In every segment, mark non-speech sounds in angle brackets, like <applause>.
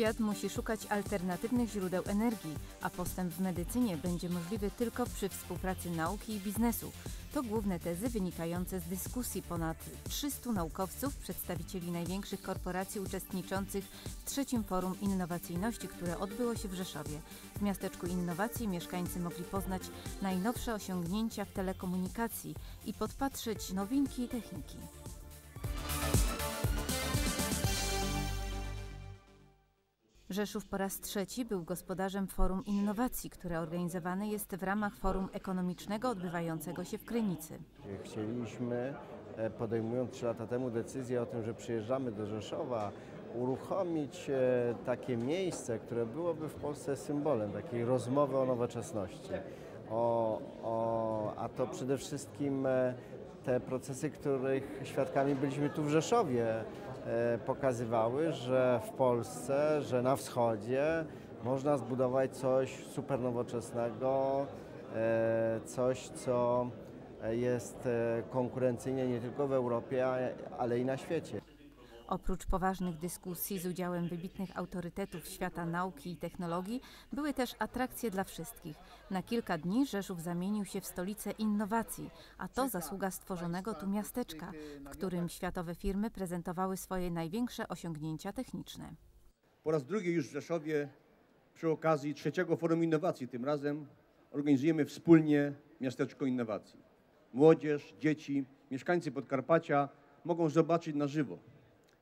Świat musi szukać alternatywnych źródeł energii, a postęp w medycynie będzie możliwy tylko przy współpracy nauki i biznesu. To główne tezy wynikające z dyskusji ponad 300 naukowców, przedstawicieli największych korporacji uczestniczących w trzecim Forum Innowacyjności, które odbyło się w Rzeszowie. W miasteczku innowacji mieszkańcy mogli poznać najnowsze osiągnięcia w telekomunikacji i podpatrzeć nowinki techniki. Rzeszów po raz trzeci był gospodarzem Forum Innowacji, które organizowane jest w ramach Forum Ekonomicznego odbywającego się w Krynicy. Chcieliśmy, e, podejmując 3 lata temu decyzję o tym, że przyjeżdżamy do Rzeszowa, uruchomić e, takie miejsce, które byłoby w Polsce symbolem takiej rozmowy o nowoczesności. O, o, a to przede wszystkim e, te procesy, których świadkami byliśmy tu w Rzeszowie, e, pokazywały, że w Polsce, że na wschodzie można zbudować coś super nowoczesnego, e, coś, co jest e, konkurencyjne nie tylko w Europie, ale i na świecie. Oprócz poważnych dyskusji z udziałem wybitnych autorytetów świata nauki i technologii, były też atrakcje dla wszystkich. Na kilka dni Rzeszów zamienił się w stolicę innowacji, a to zasługa stworzonego tu miasteczka, w którym światowe firmy prezentowały swoje największe osiągnięcia techniczne. Po raz drugi już w Rzeszowie przy okazji trzeciego Forum Innowacji tym razem organizujemy wspólnie Miasteczko Innowacji. Młodzież, dzieci, mieszkańcy Podkarpacia mogą zobaczyć na żywo,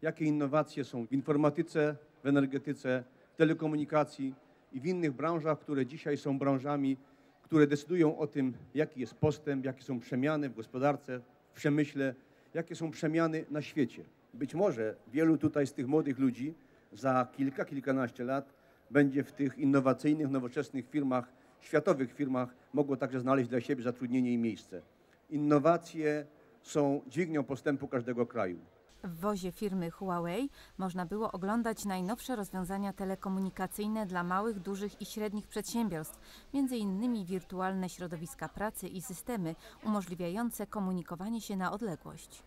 jakie innowacje są w informatyce, w energetyce, telekomunikacji i w innych branżach, które dzisiaj są branżami, które decydują o tym, jaki jest postęp, jakie są przemiany w gospodarce, w przemyśle, jakie są przemiany na świecie. Być może wielu tutaj z tych młodych ludzi za kilka, kilkanaście lat będzie w tych innowacyjnych, nowoczesnych firmach, światowych firmach mogło także znaleźć dla siebie zatrudnienie i miejsce. Innowacje są dźwignią postępu każdego kraju. W wozie firmy Huawei można było oglądać najnowsze rozwiązania telekomunikacyjne dla małych, dużych i średnich przedsiębiorstw, między innymi wirtualne środowiska pracy i systemy umożliwiające komunikowanie się na odległość.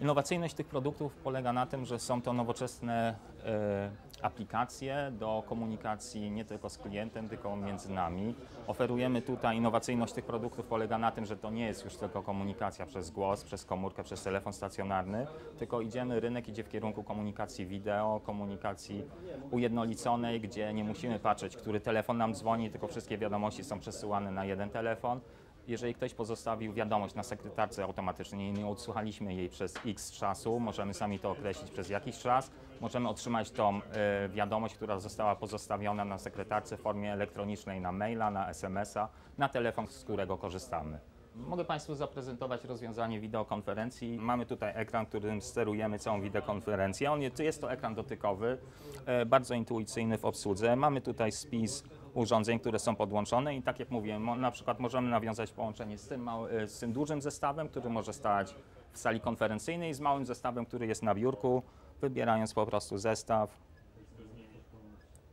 Innowacyjność tych produktów polega na tym, że są to nowoczesne e, aplikacje do komunikacji nie tylko z klientem, tylko między nami. Oferujemy tutaj, innowacyjność tych produktów polega na tym, że to nie jest już tylko komunikacja przez głos, przez komórkę, przez telefon stacjonarny, tylko idziemy, rynek idzie w kierunku komunikacji wideo, komunikacji ujednoliconej, gdzie nie musimy patrzeć, który telefon nam dzwoni, tylko wszystkie wiadomości są przesyłane na jeden telefon. Jeżeli ktoś pozostawił wiadomość na sekretarce automatycznie nie odsłuchaliśmy jej przez x czasu, możemy sami to określić przez jakiś czas, możemy otrzymać tą e, wiadomość, która została pozostawiona na sekretarce w formie elektronicznej na maila, na SMS-a, na telefon, z którego korzystamy. Mogę Państwu zaprezentować rozwiązanie wideokonferencji. Mamy tutaj ekran, którym sterujemy całą wideokonferencję. On jest, jest to ekran dotykowy, e, bardzo intuicyjny w obsłudze. Mamy tutaj spis urządzeń, które są podłączone i tak jak mówiłem, na przykład możemy nawiązać połączenie z tym, mały, e, z tym dużym zestawem, który może stać w sali konferencyjnej z małym zestawem, który jest na biurku, wybierając po prostu zestaw,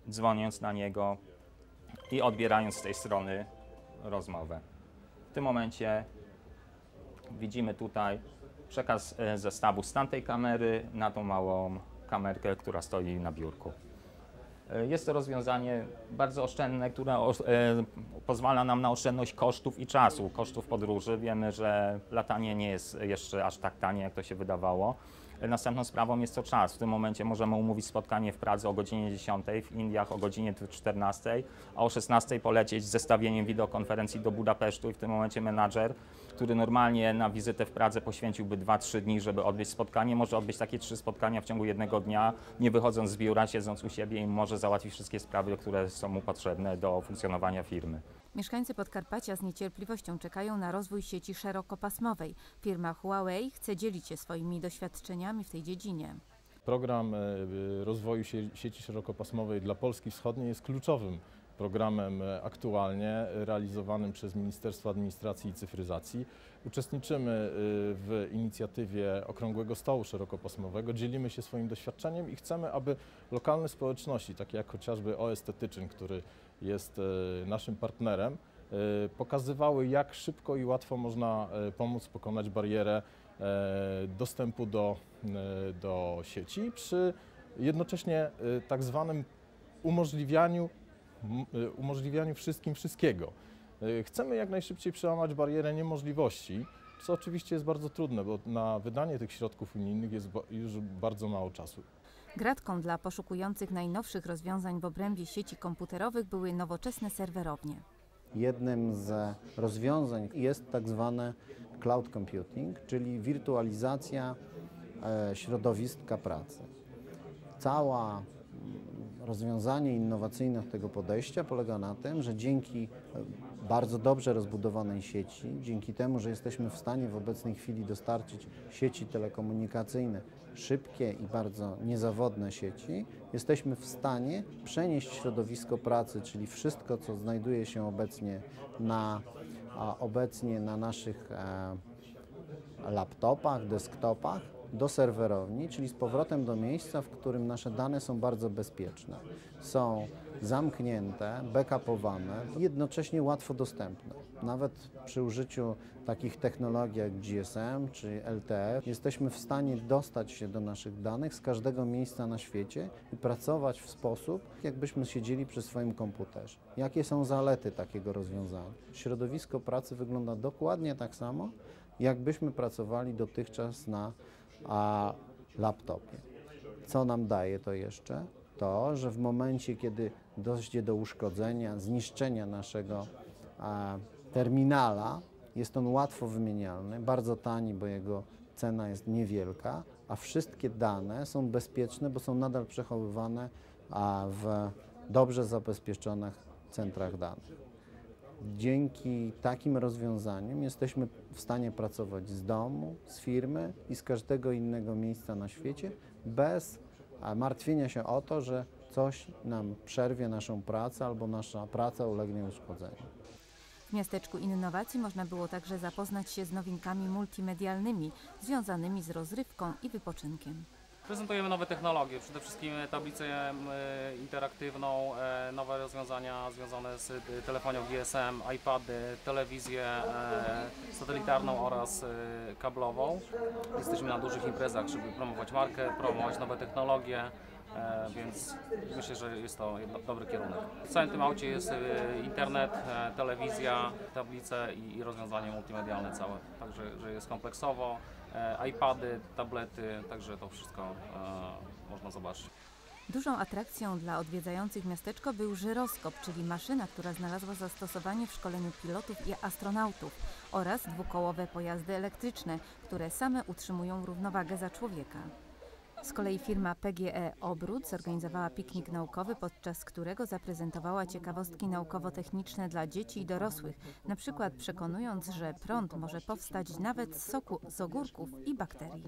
dzwoniąc na niego i odbierając z tej strony rozmowę. W tym momencie widzimy tutaj przekaz e, zestawu z tamtej kamery na tą małą kamerkę, która stoi na biurku. E, Jest to rozwiązanie bardzo oszczędne, które e, pozwala nam na oszczędność kosztów i czasu, kosztów podróży. Wiemy, że latanie nie jest jeszcze aż tak tanie, jak to się wydawało. E, Następną sprawą jest to czas. W tym momencie możemy umówić spotkanie w Pradze o godzinie 10, w Indiach o godzinie 14, a o 16 polecieć z zestawieniem wideokonferencji do Budapesztu i w tym momencie menadżer, który normalnie na wizytę w Pradze poświęciłby 2-3 dni, żeby odbyć spotkanie, może odbyć takie trzy spotkania w ciągu jednego dnia, nie wychodząc z biura, siedząc u siebie i może załatwić wszystkie sprawy, które są mu potrzebne do funkcjonowania firmy. Mieszkańcy Podkarpacia z niecierpliwością czekają na rozwój sieci szerokopasmowej. Firma Huawei chce dzielić się swoimi doświadczeniami w tej dziedzinie. Program e, rozwoju sie- sieci szerokopasmowej dla Polski Wschodniej jest kluczowym programem e, aktualnie realizowanym przez Ministerstwo Administracji i Cyfryzacji. Uczestniczymy e, w inicjatywie Okrągłego Stołu Szerokopasmowego, dzielimy się swoim doświadczeniem i chcemy, aby lokalne społeczności, takie jak chociażby OS Tetyczyn, który jest e, naszym partnerem, pokazywały jak szybko i łatwo można pomóc pokonać barierę dostępu do, do sieci przy jednocześnie tak zwanym umożliwianiu, umożliwianiu wszystkim wszystkiego. Y, Chcemy jak najszybciej przełamać barierę niemożliwości, co oczywiście jest bardzo trudne, bo na wydanie tych środków unijnych jest już bardzo mało czasu. Gratką dla poszukujących najnowszych rozwiązań w obrębie sieci komputerowych były nowoczesne serwerownie. Jednym z rozwiązań jest tak zwane cloud computing, czyli wirtualizacja e, środowiska pracy. Cała rozwiązanie innowacyjne tego podejścia polega na tym, że dzięki e, bardzo dobrze rozbudowanej sieci, dzięki temu, że jesteśmy w stanie w obecnej chwili dostarczyć sieci telekomunikacyjne, szybkie i bardzo niezawodne sieci, jesteśmy w stanie przenieść środowisko pracy, czyli wszystko, co znajduje się obecnie na, obecnie na naszych e, laptopach, desktopach do serwerowni, czyli z powrotem do miejsca, w którym nasze dane są bardzo bezpieczne. Są zamknięte, backupowane, jednocześnie łatwo dostępne. Nawet przy użyciu takich technologii jak GSM czy LTE jesteśmy w stanie dostać się do naszych danych z każdego miejsca na świecie i pracować w sposób, jakbyśmy siedzieli przy swoim komputerze. Jakie są zalety takiego rozwiązania? Środowisko pracy wygląda dokładnie tak samo, jakbyśmy pracowali dotychczas na a, laptopie. Co nam daje to jeszcze? To, że w momencie, kiedy dojdzie do uszkodzenia, zniszczenia naszego a, terminala, jest on łatwo wymienialny, bardzo tani, bo jego cena jest niewielka, a wszystkie dane są bezpieczne, bo są nadal przechowywane a, w dobrze zabezpieczonych centrach danych. Dzięki takim rozwiązaniom jesteśmy w stanie pracować z domu, z firmy i z każdego innego miejsca na świecie bez martwienia się o to, że coś nam przerwie naszą pracę albo nasza praca ulegnie uszkodzeniu. W miasteczku innowacji można było także zapoznać się z nowinkami multimedialnymi związanymi z rozrywką i wypoczynkiem. Prezentujemy nowe technologie, przede wszystkim tablicę e, interaktywną, e, nowe rozwiązania związane z telefonią GSM, iPady, telewizję e, satelitarną oraz kablową. Jesteśmy na dużych imprezach, żeby promować markę, promować nowe technologie, więc myślę, że jest to dobry kierunek. W całym tym aucie jest internet, telewizja, tablice i rozwiązanie multimedialne całe, także że jest kompleksowo. E, iPady, tablety, także to wszystko e, można zobaczyć. Dużą atrakcją dla odwiedzających miasteczko był żyroskop, czyli maszyna, która znalazła zastosowanie w szkoleniu pilotów i astronautów oraz dwukołowe pojazdy elektryczne, które same utrzymują równowagę za człowieka. Z kolei firma PGE Obrót zorganizowała piknik naukowy, podczas którego zaprezentowała ciekawostki naukowo-techniczne dla dzieci i dorosłych, na przykład przekonując, że prąd może powstać nawet z soku z ogórków i bakterii.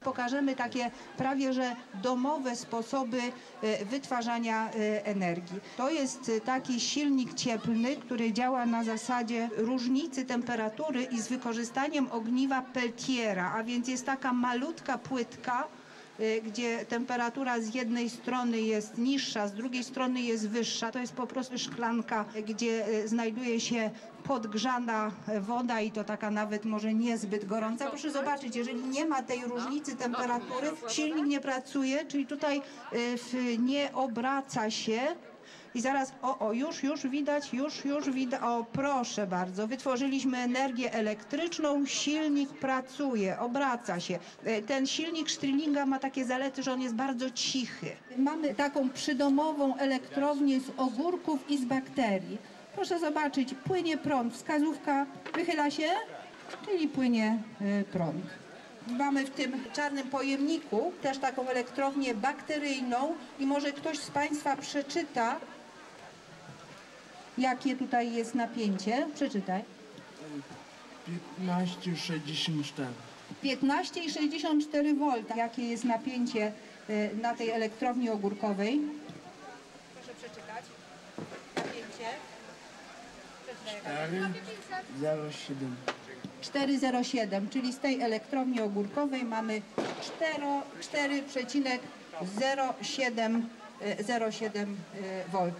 Pokażemy takie prawie że domowe sposoby e, wytwarzania e, energii. To jest e, taki silnik cieplny, który działa na zasadzie różnicy temperatury i z wykorzystaniem ogniwa Peltiera, a więc jest taka malutka płytka, gdzie temperatura z jednej strony jest niższa, z drugiej strony jest wyższa. To jest po prostu szklanka, gdzie e, znajduje się podgrzana woda i to taka nawet może niezbyt gorąca. Proszę zobaczyć, jeżeli nie ma tej różnicy temperatury, silnik nie pracuje, czyli tutaj w- nie obraca się. I zaraz, o, o, już, już widać, już, już widać. O, proszę bardzo, wytworzyliśmy energię elektryczną, silnik pracuje, obraca się. E, Ten silnik Stirlinga ma takie zalety, że on jest bardzo cichy. Mamy taką przydomową elektrownię z ogórków i z bakterii. Proszę zobaczyć, płynie prąd, wskazówka wychyla się, czyli płynie e, prąd. Mamy w tym czarnym pojemniku też taką elektrownię bakteryjną i może ktoś z Państwa przeczyta, jakie tutaj jest napięcie. Przeczytaj. 1564. 15,64 V. Jakie jest napięcie e, na tej elektrowni ogórkowej? Proszę przeczytać. Napięcie. 407. 4,07, czyli z tej elektrowni ogórkowej mamy 4 4,07 e, 0,7 V.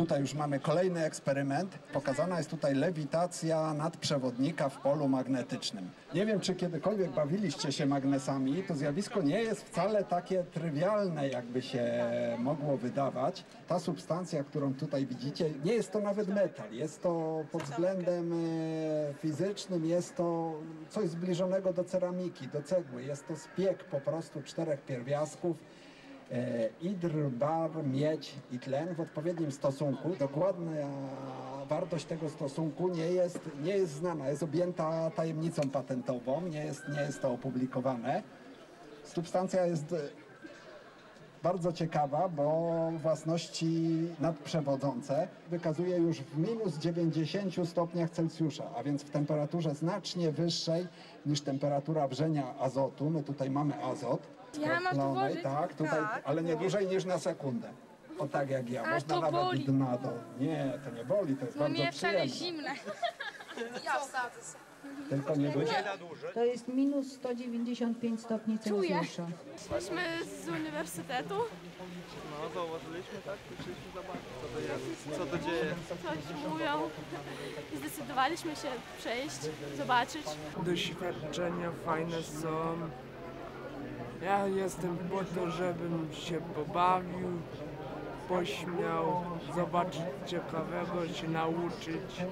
Tutaj już mamy kolejny eksperyment. Pokazana jest tutaj lewitacja nadprzewodnika w polu magnetycznym. Nie wiem, czy kiedykolwiek bawiliście się magnesami. To zjawisko nie jest wcale takie trywialne, jakby się mogło wydawać. Ta substancja, którą tutaj widzicie, nie jest to nawet metal. Jest to pod względem e, fizycznym, jest to coś zbliżonego do ceramiki, do cegły. Jest to spiek po prostu czterech pierwiastków. E, Idr, bar, miedź i tlen w odpowiednim stosunku. Dokładna wartość tego stosunku nie jest, nie jest znana, jest objęta tajemnicą patentową, nie jest, nie jest to opublikowane. Substancja jest e, bardzo ciekawa, bo własności nadprzewodzące wykazuje już w minus 90 stopniach Celsjusza, a więc w temperaturze znacznie wyższej niż temperatura wrzenia azotu. My tutaj mamy azot. Ja mam tu włożyć? Tak, tutaj, Tak. ale nie dłużej niż na sekundę. O tak jak ja, A, można to nawet boli. dna do... Nie, to nie boli, to jest No bardzo nie, wcale przyjemne. zimne. <laughs> Ja wsadzę Tylko nie dużo. To jest minus 195 stopni Czuję. Celsjusza. Jesteśmy z uniwersytetu. No, zauważyliśmy, tak? Przyszliśmy zobaczyć, co to jest, co to dzieje. Coś mówią. I zdecydowaliśmy się przejść, zobaczyć. Doświadczenia fajne są. Ja jestem po to, żebym się pobawił, pośmiał, zobaczyć ciekawego, się nauczyć.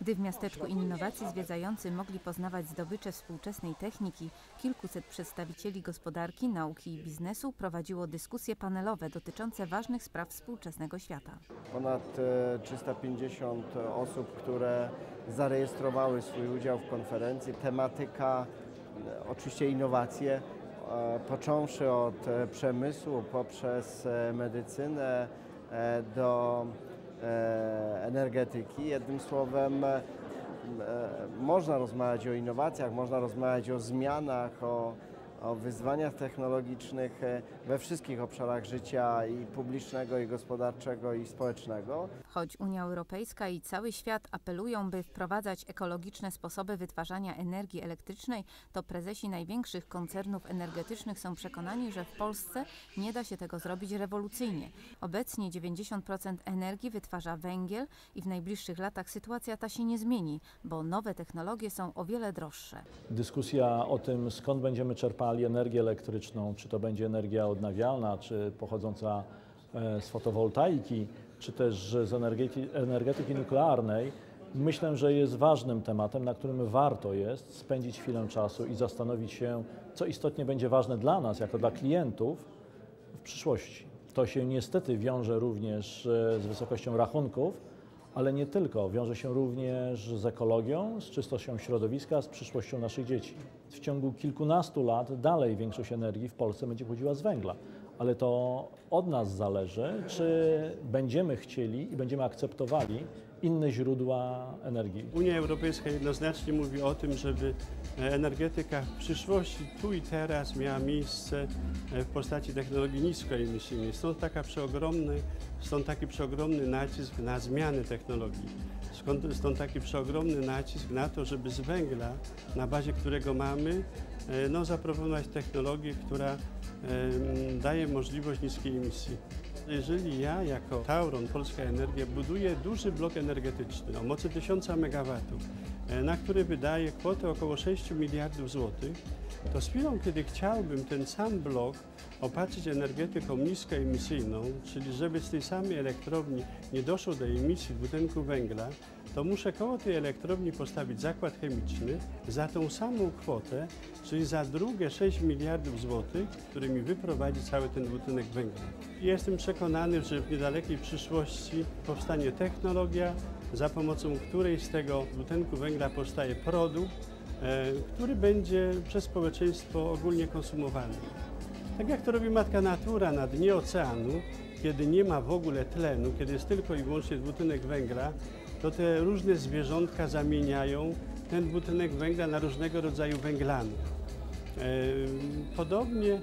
Gdy w miasteczku innowacji zwiedzający mogli poznawać zdobycze współczesnej techniki, kilkuset przedstawicieli gospodarki, nauki i biznesu prowadziło dyskusje panelowe dotyczące ważnych spraw współczesnego świata. Ponad e, 350 osób, które zarejestrowały swój udział w konferencji. Tematyka, e, oczywiście innowacje, e, począwszy od e, przemysłu poprzez e, medycynę e, do energetyki. Jednym słowem, można rozmawiać o innowacjach, można rozmawiać o zmianach, o, o wyzwaniach technologicznych e, we wszystkich obszarach życia i publicznego, i gospodarczego, i społecznego. Choć Unia Europejska i cały świat apelują, by wprowadzać ekologiczne sposoby wytwarzania energii elektrycznej, to prezesi największych koncernów energetycznych są przekonani, że w Polsce nie da się tego zrobić rewolucyjnie. Obecnie 90% energii wytwarza węgiel i w najbliższych latach sytuacja ta się nie zmieni, bo nowe technologie są o wiele droższe. Dyskusja o tym, skąd będziemy czerpali energię elektryczną, czy to będzie energia odnawialna, czy pochodząca e, z fotowoltaiki, czy też z energetyki, energetyki nuklearnej, myślę, że jest ważnym tematem, na którym warto jest spędzić chwilę czasu i zastanowić się, co istotnie będzie ważne dla nas, jako dla klientów w przyszłości. To się niestety wiąże również e, z wysokością rachunków, ale nie tylko. Wiąże się również z ekologią, z czystością środowiska, z przyszłością naszych dzieci. W ciągu kilkunastu lat dalej większość energii w Polsce będzie pochodziła z węgla, ale to od nas zależy, czy będziemy chcieli i będziemy akceptowali inne źródła energii. Unia Europejska jednoznacznie mówi o tym, żeby energetyka w przyszłości tu i teraz miała miejsce w postaci technologii niskoemisyjnej. Stąd, taka przeogromny, stąd taki przeogromny nacisk na zmiany technologii. Stąd taki przeogromny nacisk na to, żeby z węgla, na bazie którego mamy, no, zaproponować technologię, która daje możliwość niskiej emisji. Jeżeli ja jako Tauron Polska Energia buduję duży blok energetyczny o mocy 1000 MW, e, na który wydaje kwotę około 6 miliardów złotych, to z chwilą, kiedy chciałbym ten sam blok opatrzyć energetyką niskoemisyjną, czyli żeby z tej samej elektrowni nie doszło do emisji dwutlenku węgla, to muszę koło tej elektrowni postawić zakład chemiczny za tą samą kwotę, czyli za drugie 6 miliardów złotych, którymi wyprowadzi cały ten dwutlenek węgla. Jestem przekonany, że w niedalekiej przyszłości powstanie technologia, za pomocą której z tego dwutlenku węgla powstaje produkt, e, który będzie przez społeczeństwo ogólnie konsumowany. Tak jak to robi matka natura na dnie oceanu, kiedy nie ma w ogóle tlenu, kiedy jest tylko i wyłącznie dwutlenek węgla, to te różne zwierzątka zamieniają ten dwutlenek węgla na różnego rodzaju węglany. E, Podobnie e,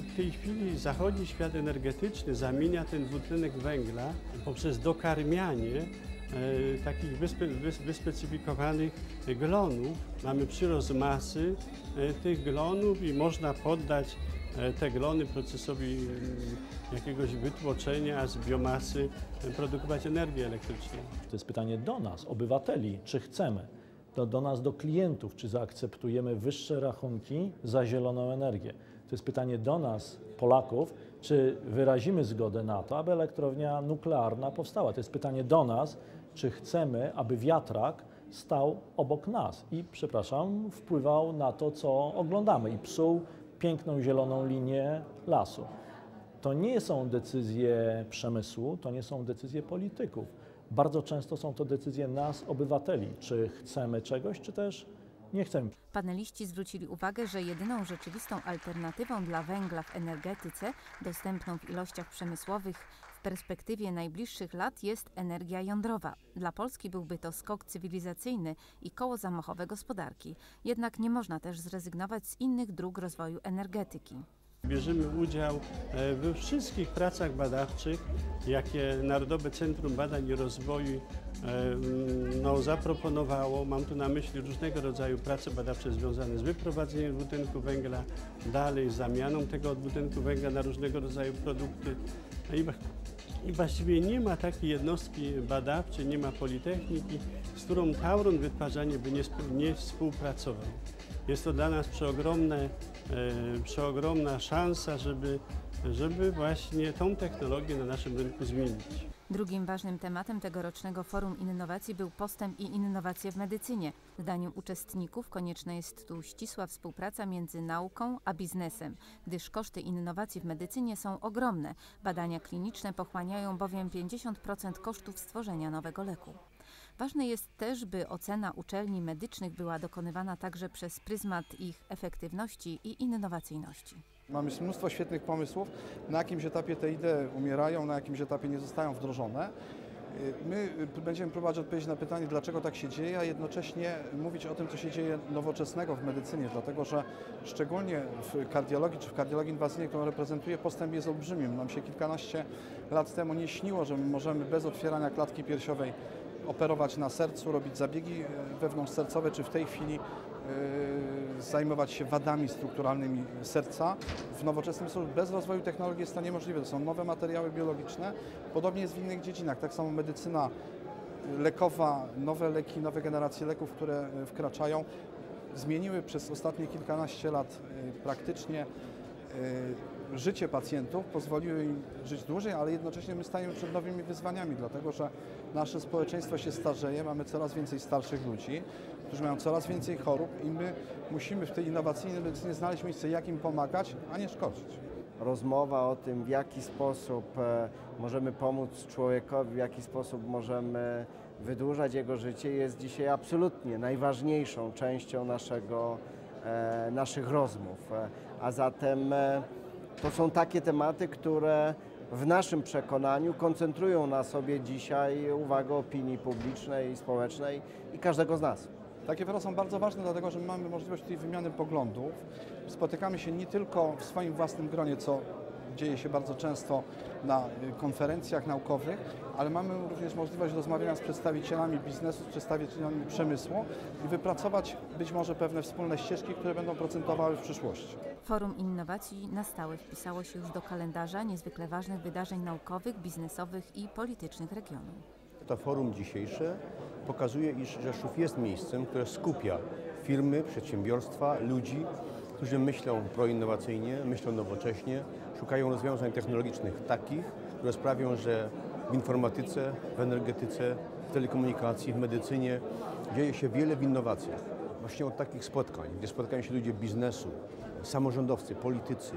w tej chwili zachodni świat energetyczny zamienia ten dwutlenek węgla poprzez dokarmianie e, takich wyspe, wys, wyspecyfikowanych glonów. Mamy przyrost masy tych glonów i można poddać te glony procesowi e, jakiegoś wytłoczenia z biomasy e, produkować energię elektryczną. To jest pytanie do nas, obywateli, czy chcemy. To do nas, do klientów, czy zaakceptujemy wyższe rachunki za zieloną energię. To jest pytanie do nas, Polaków, czy wyrazimy zgodę na to, aby elektrownia nuklearna powstała. To jest pytanie do nas, czy chcemy, aby wiatrak stał obok nas i, przepraszam, wpływał na to, co oglądamy i psuł piękną zieloną linię lasu. To nie są decyzje przemysłu, to nie są decyzje polityków. Bardzo często są to decyzje nas, obywateli, czy chcemy czegoś, czy też nie chcemy. Paneliści zwrócili uwagę, że jedyną rzeczywistą alternatywą dla węgla w energetyce, dostępną w ilościach przemysłowych perspektywie najbliższych lat jest energia jądrowa. Dla Polski byłby to skok cywilizacyjny i koło zamachowe gospodarki. Jednak nie można też zrezygnować z innych dróg rozwoju energetyki. Bierzemy udział e, we wszystkich pracach badawczych, jakie Narodowe Centrum Badań i Rozwoju e, no, zaproponowało. Mam tu na myśli różnego rodzaju prace badawcze związane z wyprowadzeniem dwutlenku węgla, dalej zamianą tego dwutlenku węgla na różnego rodzaju produkty. I, i właściwie nie ma takiej jednostki badawczej, nie ma politechniki, z którą Tauron Wytwarzanie by nie, nie współpracował. Jest to dla nas przeogromne, przeogromna szansa, żeby, żeby właśnie tą technologię na naszym rynku zmienić. Drugim ważnym tematem tegorocznego Forum Innowacji był postęp i innowacje w medycynie. Zdaniem uczestników konieczna jest tu ścisła współpraca między nauką a biznesem, gdyż koszty innowacji w medycynie są ogromne. Badania kliniczne pochłaniają bowiem 50% kosztów stworzenia nowego leku. Ważne jest też, by ocena uczelni medycznych była dokonywana także przez pryzmat ich efektywności i innowacyjności. Mamy mnóstwo świetnych pomysłów, na jakimś etapie te idee umierają, na jakimś etapie nie zostają wdrożone. My będziemy próbować odpowiedzieć na pytanie, dlaczego tak się dzieje, a jednocześnie mówić o tym, co się dzieje nowoczesnego w medycynie, dlatego że szczególnie w kardiologii czy w kardiologii inwazyjnej, którą reprezentuję, postęp jest olbrzymim. Nam się kilkanaście lat temu nie śniło, że my możemy bez otwierania klatki piersiowej operować na sercu, robić zabiegi wewnątrzsercowe, czy w tej chwili yy, zajmować się wadami strukturalnymi serca. W nowoczesnym sposób bez rozwoju technologii jest to niemożliwe. To są nowe materiały biologiczne. Podobnie jest w innych dziedzinach. Tak samo medycyna lekowa, nowe leki, nowe generacje leków, które wkraczają, zmieniły przez ostatnie kilkanaście lat praktycznie życie pacjentów, pozwoliły im żyć dłużej, ale jednocześnie my stajemy przed nowymi wyzwaniami, dlatego że nasze społeczeństwo się starzeje, mamy coraz więcej starszych ludzi, którzy mają coraz więcej chorób i my musimy w tej innowacyjnej medycynie znaleźć miejsce, jak im pomagać, a nie szkodzić. Rozmowa o tym, w jaki sposób e, możemy pomóc człowiekowi, w jaki sposób możemy wydłużać jego życie, jest dzisiaj absolutnie najważniejszą częścią naszego, e, naszych rozmów. E, a zatem to są takie tematy, które w naszym przekonaniu koncentrują na sobie dzisiaj uwagę opinii publicznej i społecznej i każdego z nas. Takie fora są bardzo ważne, dlatego że mamy możliwość tej wymiany poglądów. Spotykamy się nie tylko w swoim własnym gronie, co dzieje się bardzo często na y, konferencjach naukowych, ale mamy również możliwość rozmawiania z przedstawicielami biznesu, z przedstawicielami przemysłu i wypracować być może pewne wspólne ścieżki, które będą procentowały w przyszłości. Forum Innowacji na stałe wpisało się już do kalendarza niezwykle ważnych wydarzeń naukowych, biznesowych i politycznych regionu. To forum dzisiejsze pokazuje, iż Rzeszów jest miejscem, które skupia firmy, przedsiębiorstwa, ludzi, którzy myślą proinnowacyjnie, myślą nowocześnie, szukają rozwiązań technologicznych takich, które sprawią, że w informatyce, w energetyce, w telekomunikacji, w medycynie dzieje się wiele w innowacjach. Właśnie od takich spotkań, gdzie spotkają się ludzie biznesu, samorządowcy, politycy,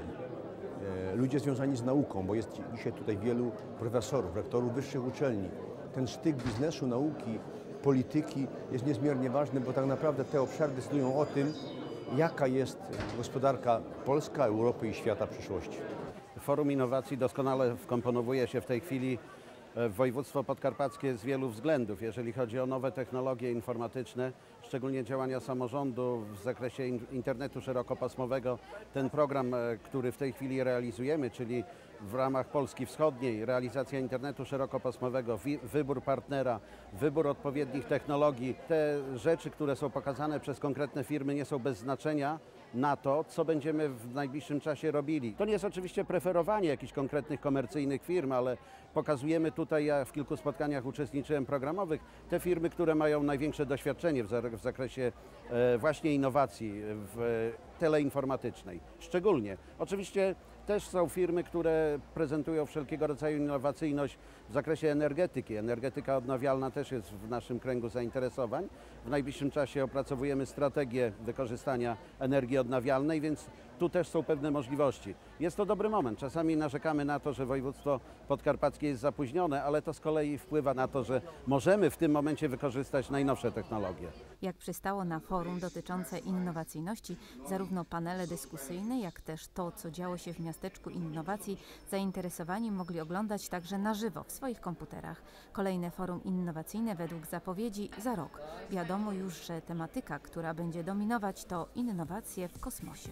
e, ludzie związani z nauką, bo jest dzisiaj tutaj wielu profesorów, rektorów wyższych uczelni. Ten sztyk biznesu, nauki, polityki jest niezmiernie ważny, bo tak naprawdę te obszary decydują o tym, jaka jest gospodarka Polska, Europy i świata przyszłości. Forum Innowacji doskonale wkomponowuje się w tej chwili w województwo podkarpackie z wielu względów. Jeżeli chodzi o nowe technologie informatyczne, szczególnie działania samorządu w zakresie in- internetu szerokopasmowego. Ten program, e, który w tej chwili realizujemy, czyli w ramach Polski Wschodniej, realizacja internetu szerokopasmowego, wybór partnera, wybór odpowiednich technologii. Te rzeczy, które są pokazane przez konkretne firmy nie są bez znaczenia na to, co będziemy w najbliższym czasie robili. To nie jest oczywiście preferowanie jakichś konkretnych komercyjnych firm, ale pokazujemy tutaj, ja w kilku spotkaniach uczestniczyłem programowych, te firmy, które mają największe doświadczenie w, za- w zakresie e, właśnie innowacji w teleinformatycznej. Szczególnie. Oczywiście też są firmy, które prezentują wszelkiego rodzaju innowacyjność w zakresie energetyki. Energetyka odnawialna też jest w naszym kręgu zainteresowań. W najbliższym czasie opracowujemy strategię wykorzystania energii odnawialnej, więc tu też są pewne możliwości. Jest to dobry moment. Czasami narzekamy na to, że województwo podkarpackie jest zapóźnione, ale to z kolei wpływa na to, że możemy w tym momencie wykorzystać najnowsze technologie. Jak przystało na forum dotyczące innowacyjności, zarówno panele dyskusyjne, jak też to, co działo się w miasteczku innowacji, zainteresowani mogli oglądać także na żywo w swoich komputerach. Kolejne forum innowacyjne według zapowiedzi za rok. Wiadomo już, że tematyka, która będzie dominować, to innowacje w kosmosie.